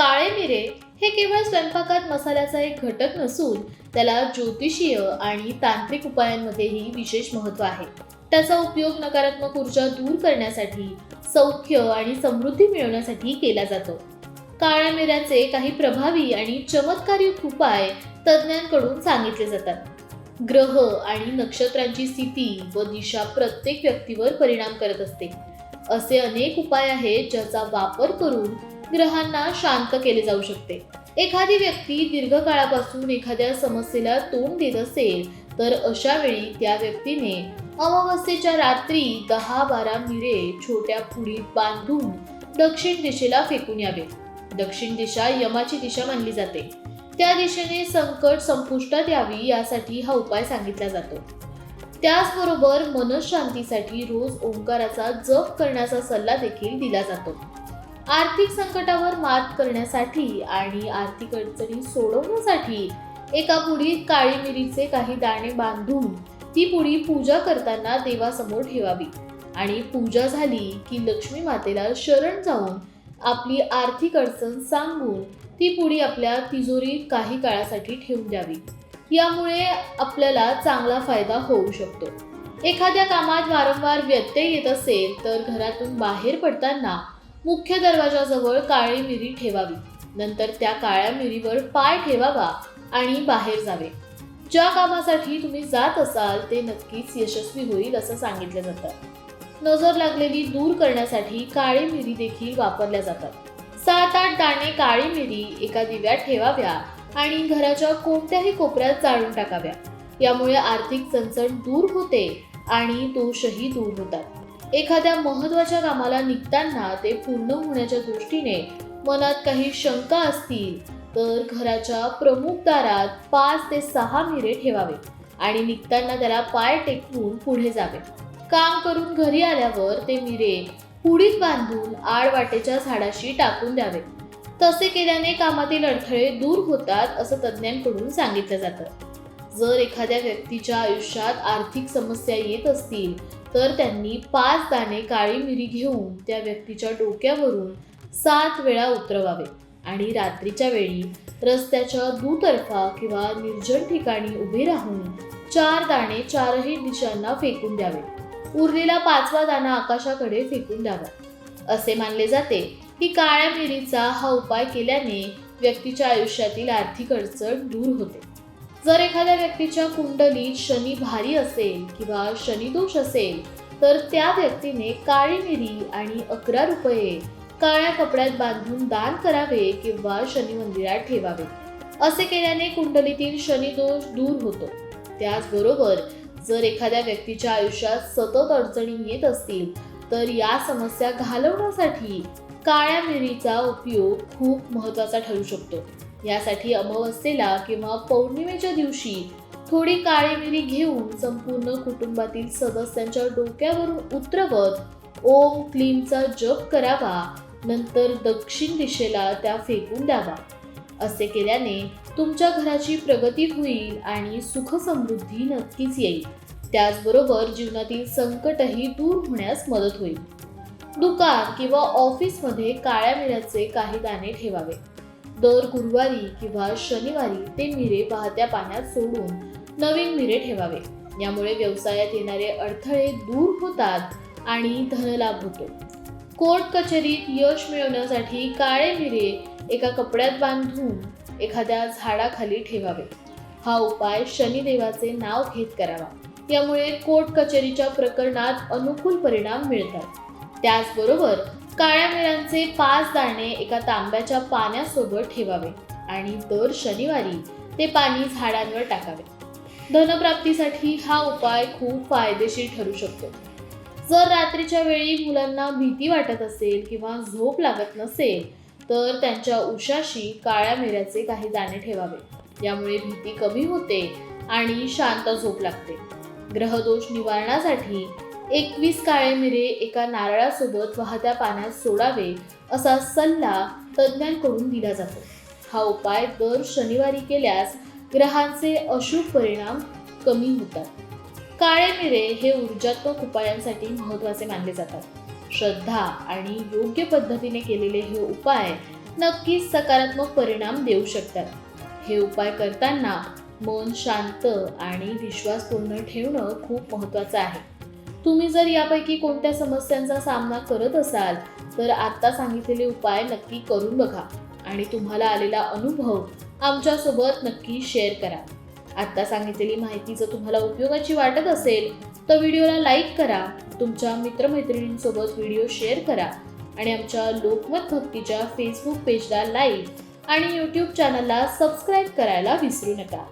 काळे मिरे हे केवळ स्वयंपाकात मसाल्याचा एक घटक नसून त्याला ज्योतिषीय आणि तांत्रिक उपायांमध्येही विशेष महत्त्व आहे. त्याचा उपयोग नकारात्मक ऊर्जा दूर करण्यासाठी सौख्य आणि समृद्धी मिळवण्यासाठी केला जातो. काळ्या मिऱ्याचे काही प्रभावी आणि चमत्कारी उपाय तज्ज्ञांकडून सांगितले जातात. ग्रह आणि नक्षत्रांची स्थिती व दिशा प्रत्येक व्यक्तीवर परिणाम करत असते. असे अनेक उपाय आहेत ज्याचा वापर करून ग्रहांना शांत केले जाऊ शकते. एखादी व्यक्ती दीर्घकाळापासून एखाद्या समस्येला तोंड देत असेल तर अशा वेळी त्या व्यक्तीने अमावस्येच्या रात्री दहा बारा मिरे छोट्या पुडीत बांधून दक्षिण दिशेला फेकून यावे. दक्षिण दिशा यमाची दिशा मानली जाते. त्या दिशेने संकट संपुष्टात यावी यासाठी हा उपाय सांगितला जातो. त्याचबरोबर मनशांतीसाठी रोज ओंकाराचा जप करण्याचा सल्ला देखील दिला जातो. आर्थिक संकटावर मात करण्यासाठी आणि आर्थिक अडचणी सोडवण्यासाठी एका पुढी काळी मिरीचे काही दाणे बांधून ती पुढी पूजा करताना देवासमोर ठेवावी. आणि पूजा झाली की लक्ष्मी मातेला शरण जाऊन आपली आर्थिक अडचण सांगून ती पुढी आपल्या तिजोरीत काही काळासाठी ठेवून द्यावी. यामुळे आपल्याला चांगला फायदा होऊ शकतो. एखाद्या कामात वारंवार व्यत्यय येत असेल तर घरातून बाहेर पडताना मुख्य दरवाजाजवळ काळी मिरी ठेवावी. नंतर त्या काळ्या मिरीवर पाय ठेवावा आणि बाहेर जावे. ज्या कामासाठी तुम्ही जात असाल ते नक्कीच यशस्वी होईल असं सांगितलं जातं. नजर लागलेली दूर करण्यासाठी काळी मिरी देखील वापरल्या जातात. सात आठ दाणे काळी मिरी एका दिव्यात ठेवाव्या आणि घराच्या कोणत्याही कोपऱ्यात जाळून टाकाव्या. यामुळे आर्थिक चणचण दूर होते आणि दोषही दूर होतात. एखाद्या महत्त्वाच्या कामाला निघताना ते पूर्ण होण्याच्या दृष्टीने मनात काही शंका असतील तर घराच्या प्रमुख दारात पाच ते सहा मिरे ठेवावे आणि निघताना त्याला पाय टेकवून पुढे जावे. काम करून घरी आल्यावर ते मिरे पुडीत बांधून आडवाटेच्या झाडाशी टाकून द्यावे. तसे केल्याने कामातील अडथळे दूर होतात असं तज्ज्ञांकडून सांगितलं जातं. जर एखाद्या व्यक्तीच्या आयुष्यात आर्थिक समस्या येत असतील तर त्यांनी पाच दाणे काळी मिरी घेऊन त्या व्यक्तीच्या डोक्यावरून सात वेळा उतरवावे. आणि रात्रीच्या वेळी रस्त्याच्या दुतर्फा किंवा निर्जन ठिकाणी उभे राहून चार दाणे चारही दिशांना फेकून द्यावे. उरलेला पाचवा दाणा आकाशाकडे फेकून द्यावा. असे मानले जाते की काळ्या मिरीचा हा उपाय केल्याने व्यक्तीच्या आयुष्यातील आर्थिक अडचण दूर होते. जर एखाद्या व्यक्तीच्या कुंडलीत शनी भारी असेल किंवा शनिदोष असेल तर त्या व्यक्तीने काळी मिरी आणि अकरा रुपये काळ्या कपड्यात बांधून दान करावे किंवा शनी मंदिरात ठेवावे. असे केल्याने कुंडलीतील शनिदोष दूर होतो. त्याचबरोबर जर एखाद्या व्यक्तीच्या आयुष्यात सतत अडचणी येत असतील तर या समस्या घालवण्यासाठी काळ्या मिरीचा उपयोग खूप महत्त्वाचा ठरू शकतो. यासाठी अमावस्येला किंवा पौर्णिमेच्या दिवशी थोडी काळी मिरी घेऊन संपूर्ण कुटुंबातील सदस्यांच्या डोक्यावरून उतरवत ओम क्लीमचा जप करावा. नंतर दक्षिण दिशेला त्या फेकून द्यावा. असे केल्याने तुमच्या घराची प्रगती होईल आणि सुख समृद्धी नक्कीच येईल. त्याचबरोबर जीवनातील संकटही दूर होण्यास मदत होईल. दुकान किंवा ऑफिसमध्ये काळ्या मिऱ्याचे काही दाणे ठेवावे. दर गुरुवारी किंवा शनिवारी ते मिरे वाहत्या पाण्यात सोडून नवीन मिरे ठेवावे. यामुळे व्यवसायात येणारे अडथळे दूर होतात आणि धनलाभ होतो. कोर्ट कचेरीत यश मिळवण्यासाठी काळे मिरे एका कपड्यात बांधून एखाद्या झाडाखाली ठेवावे. हा उपाय शनिदेवाचे नाव घेत करावा. यामुळे कोर्ट कचेरीच्या प्रकरणात अनुकूल परिणाम मिळतात. त्याचबरोबर काळ्या मिऱ्यांचे पाच दाणे एका तांब्याच्या पाण्यासोबत ठेवावे आणि दर शनिवारी ते पाणी झाडांवर टाकावे. धनप्राप्तीसाठी हा उपाय खूप फायदेशीर ठरू शकतो. जर रात्रीच्या वेळी मुलांना भीती वाटत असेल किंवा झोप लागत नसेल तर त्यांच्या उशाशी काळ्या मिऱ्याचे काही दाणे ठेवावे. यामुळे भीती कमी होते आणि शांत झोप लागते. ग्रहदोष निवारणासाठी एकवीस काळे मिरे एका नारळासोबत वाहत्या पाण्यात सोडावे असा सल्ला तज्ज्ञांकडून दिला जातो. हा उपाय दर शनिवारी केल्यास ग्रहांचे अशुभ परिणाम कमी होतात. काळे मिरे हे ऊर्जात्मक उपायांसाठी महत्त्वाचे मानले जातात. श्रद्धा आणि योग्य पद्धतीने केलेले हे उपाय नक्कीच सकारात्मक परिणाम देऊ शकतात. हे उपाय करताना मन शांत आणि विश्वासपूर्ण ठेवणं खूप महत्त्वाचं आहे. तुम्ही जर यापैकी कोणत्या समस्यांचा सामना करत असाल तर आत्ता सांगितलेले उपाय नक्की करून बघा आणि तुम्हाला आलेला अनुभव आमच्यासोबत नक्की शेअर करा. आत्ता सांगितलेली माहिती जर तुम्हाला उपयोगाची वाटत असेल तर व्हिडिओला लाईक करा तुमच्या मित्रमैत्रिणींसोबत व्हिडिओ शेअर करा आणि आमच्या लोकमत भक्तीच्या फेसबुक पेजला लाईक आणि यूट्यूब चॅनलला सबस्क्राईब करायला विसरू नका.